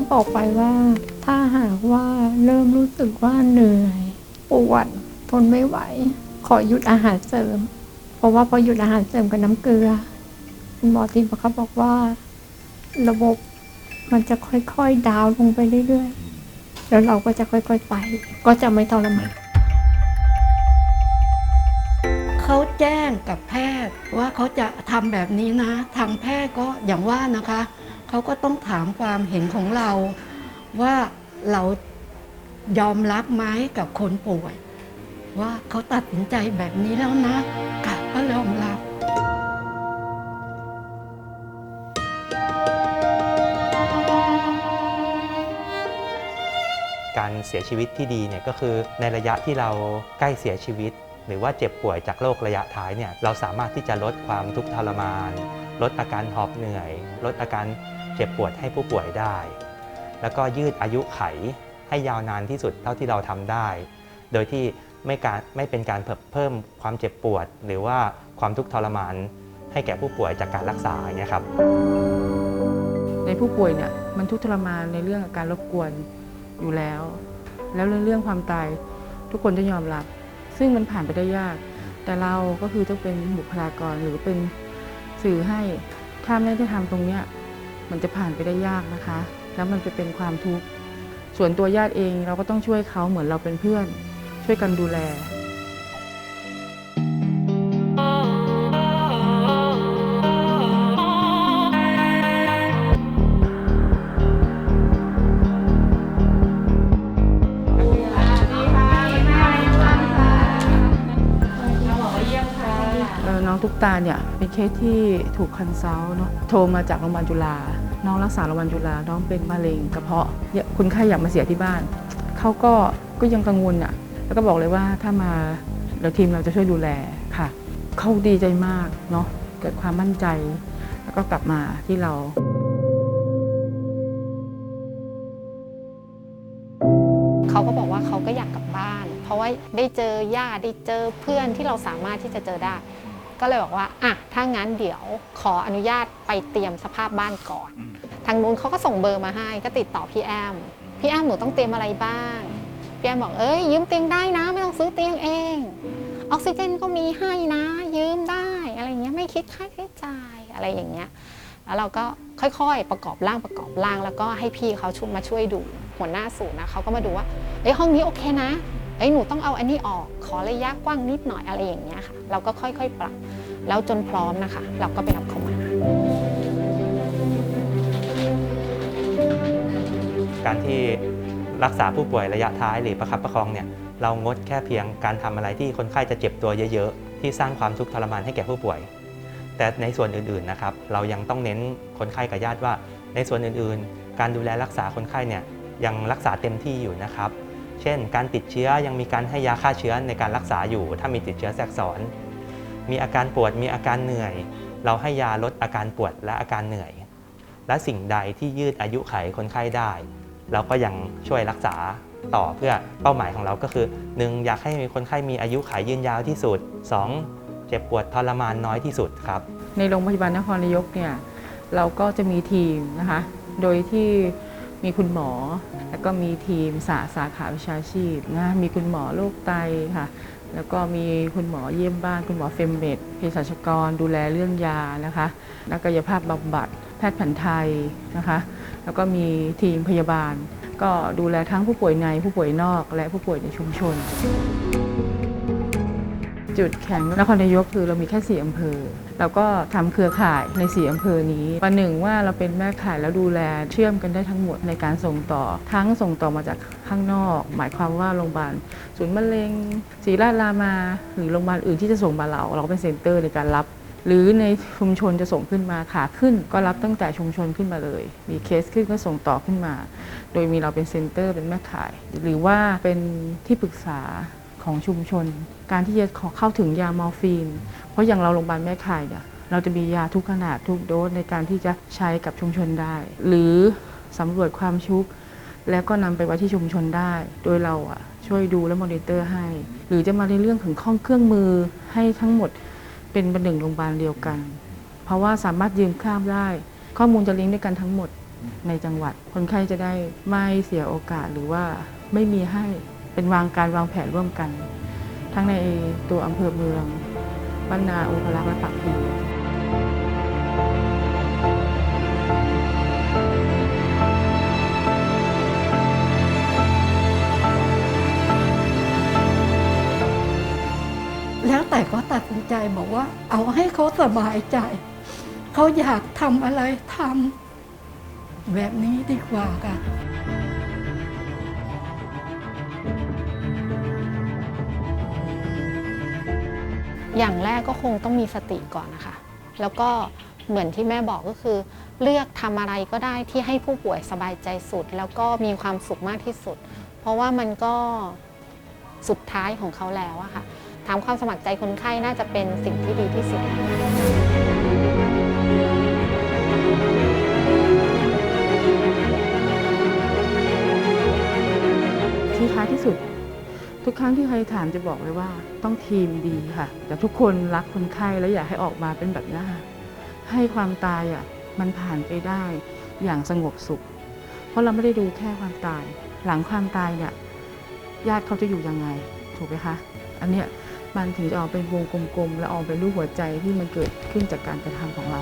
ก็บอกไปว่า ถ้าหากว่าเริ่มรู้สึกว่าเหนื่อยปวดทนไม่ไหว ขอหยุดอาหารเสริม เพราะว่าพอหยุดอาหารเสริมกับน้ำเกลือคุณหมอทีมเขาบอกว่า ระบบมันจะค่อยๆดาวน์ลงไปเรื่อยๆ แล้วเราก็จะค่อยๆไป ก็จะไม่ทรมานเขาแจ้งกับแพทย์ว่าเขาจะทำแบบนี้นะ ทางแพทย์ก็อย่างว่านะคะ เขาก็ต้องถามความเห็นของเราว่าเรายอมรับไหมกับคนป่วย ว่าเขาตัดสินใจแบบนี้แล้วนะค่ะก็ยอมรับการเสียชีวิตที่ดีเนี่ยก็คือในระยะที่เราใกล้เสียชีวิต หรือว่าเจ็บป่วยจากโรคระยะท้ายเนี่ยเราสามารถที่จะลดความทุกข์ทรมาน ลดอาการหอบเหนื่อย ลดอาการ เจ็บปวดให้ผู้ป่วยได้ แล้วก็ยืดอายุไขให้ยาวนานที่สุดเท่าที่เราทำได้ โดยที่ไม่การไม่เป็นการเพิ่มความเจ็บปวด หรือว่าความทุกข์ทรมาน ให้แก่ผู้ป่วยจากการรักษาอย่างเงี้ยครับ ในผู้ป่วยเนี่ยมันทุกข์ทรมานในเรื่องอาการรบกวนอยู่แล้ว แล้วเรื่องเรื่องความตายทุกคนจะยอมรับ ซึ่งมันผ่านไปได้ยาก แต่เราก็คือต้องเป็นบุคลากรหรือเป็นสื่อให้ถ้าไม่ได้ทำตรงเนี้ย มันจะผ่านไปได้ยากนะคะ แล้วมันจะเป็นความทุกข์ส่วนตัวญาติเองเราก็ต้องช่วยเขาเหมือนเราเป็นเพื่อน ช่วยกันดูแล ตาเนี่ยเป็นเคสที่ถูกคันเซาเนาะโทรมาจากโรงพยาบาลจุฬาน้องรักษาโรงพยาบาลจุฬาน้องเป็นมะเร็งกระเพาะเนี่ยคุณไข้อยากมาเสียที่บ้านเขาก็ก็ยังกังวลอะแล้วก็บอกเลยว่าถ้ามาเดี๋ยวทีมเราจะช่วยดูแลค่ะเขาดีใจมากเนาะเกิดความมั่นใจ แล้วก็กลับมาที่เราเขาก็บอกว่าเขาก็อยากกลับบ้าน เพราะว่าได้เจอญาติได้เจอเพื่อนที่เราสามารถที่จะเจอได้ ก็เลยบอกว่าอะถ้างั้นเดี๋ยวขออนุญาตไปเตรียมสภาพบ้านก่อน ทางนู้นเขาก็ส่งเบอร์มาให้ ก็ติดต่อพี่แอม พี่แอมหนูต้องเตรียมอะไรบ้าง พี่แอมบอกเอ้ยยืมเตียงได้นะ ไม่ต้องซื้อเตียงเอง ออกซิเจนก็มีให้นะ ยืมได้อะไรอย่างเงี้ยไม่คิดค่าใช้จ่ายอะไรอย่างเงี้ยแล้วเราก็ค่อยๆ ประกอบร่างประกอบร่าง แล้วก็ให้พี่เขาช่วยมาช่วยดูหัวหน้าศูนย์นะเขาก็มาดูว่าเอ้ยห้องนี้โอเคนะ เอ้ยหนูต้องเอาอันนี้ออกขอระยะกว้างนิดหน่อยอะไรอย่างเงี้ยค่ะ เราก็ค่อยๆปรับ แล้วจนพร้อมนะคะ เราก็ไปรับเขามา การที่รักษาผู้ป่วยระยะท้ายหรือประคับประคองเนี่ยเรางดแค่เพียงการทำอะไรที่คนไข้จะเจ็บตัวเยอะๆ ที่สร้างความทุกข์ทรมานให้แก่ผู้ป่วย แต่ในส่วนอื่นๆนะครับเรายังต้องเน้นคนไข้กับญาติว่า ในส่วนอื่นๆ การดูแลรักษาคนไข้เนี่ยยังรักษาเต็มที่อยู่นะครับ เช่น การติดเชื้อยังมีการให้ยาฆ่าเชื้อในการรักษาอยู่ ถ้ามีติดเชื้อแทรกซ้อน มีอาการปวดมีอาการเหนื่อย เราให้ยาลดอาการปวดและอาการเหนื่อย และสิ่งใดที่ยืดอายุไขคนไข้ได้ เราก็ยังช่วยรักษาต่อเพื่อเป้าหมายของเราก็คือ 1. อยากให้มีคนไข้มีอายุขัยยืนยาวที่สุด 2. เจ็บปวดทรมานน้อยที่สุดครับ ในโรงพยาบาลนครนายกเนี่ยเราก็จะมีทีมนะคะ โดยที่ มีคุณหมอ แล้วก็มีทีมสาสาขาวิชาชีพนะมีคุณหมอโรคไตค่ะ แล้วก็มีคุณหมอเยี่ยมบ้าน คุณหมอเฟมเมดเภสัชกรดูแลเรื่องยานะคะนักกายภาพบำบัด แพทย์แผนไทยนะคะ แล้วก็มีทีมพยาบาล ก็ดูแลทั้งผู้ป่วยในผู้ป่วยนอกและผู้ป่วยในชุมชน จุดแข็งนครนายกคือเรามีแค่สี่อำเภอเราก็ทำเครือข่ายในสี่อำเภอนี้ประหนึ่งว่าเราเป็นแม่ข่ายแล้วดูแลเชื่อมกันได้ทั้งหมดในการส่งต่อ ทั้งส่งต่อมาจากข้างนอก หมายความว่าโรงพยาบาลศูนย์มะเร็งศรีราชรามา หรือโรงพยาบาลอื่นที่จะส่งมาเรา เราก็เป็นเซ็นเตอร์ในการรับ หรือในชุมชนจะส่งขึ้นมาขาขึ้น ก็รับตั้งแต่ชุมชนขึ้นมาเลย มีเคสขึ้นก็ส่งต่อขึ้นมา โดยมีเราเป็นเซ็นเตอร์เป็นแม่ข่าย หรือว่าเป็นที่ปรึกษา ของชุมชน การที่จะขอเข้าถึงยามอร์ฟีน เพราะอย่างเราโรงพยาบาลแม่ข่ายเนี่ยเราจะมียาทุกขนาดทุกโดสในการที่จะใช้กับชุมชนได้ หรือสำรวจความชุก แล้วก็นำไปไว้ที่ชุมชนได้ โดยเราอะช่วยดูและมอนิเตอร์ให้ หรือจะมาในเรื่องของข้องเครื่องมือให้ทั้งหมดเป็นประหนึ่งโรงพยาบาลเดียวกัน เพราะว่าสามารถยืมข้ามได้ ข้อมูลจะลิงก์ด้วยกันทั้งหมดในจังหวัด คนไข้จะได้ไม่เสียโอกาสหรือว่าไม่มีให้ เป็นวางการวางแผนร่วมกัน ทั้งในตัวอำเภอเมืองบ้านนาองคลักษ์และปากพีแล้วแต่ก็ตัดสินใจบอกว่า เอาให้เขาสบายใจ เขาอยากทำอะไรทำแบบนี้ดีกว่าค่ะ อย่างแรกก็คงต้องมีสติก่อนนะคะ แล้วก็เหมือนที่แม่บอกก็คือ เลือกทำอะไรก็ได้ที่ให้ผู้ป่วยสบายใจสุด แล้วก็มีความสุขมากที่สุด เพราะว่ามันก็สุดท้ายของเขาแล้วอะค่ะถามความสมัครใจคนไข้น่าจะเป็นสิ่งที่ดีที่สุดที่ท้ายที่สุด ทุกครั้งที่ใครถามจะบอกเลยว่า ต้องทีมดีค่ะ แต่ทุกคนรักคนไข้และอยากให้ออกมาเป็นแบบนี้ค่ะให้ความตายอะมันผ่านไปได้อย่างสงบสุข เพราะเราไม่ได้ดูแค่ความตาย หลังความตายเนี่ยญาติเขาจะอยู่ยังไง ถูกไหมคะ อันเนี้ยมันถึงจะออกเป็นวงกลมๆ และออกเป็นรูปหัวใจที่มันเกิดขึ้นจากการกระทำของเรา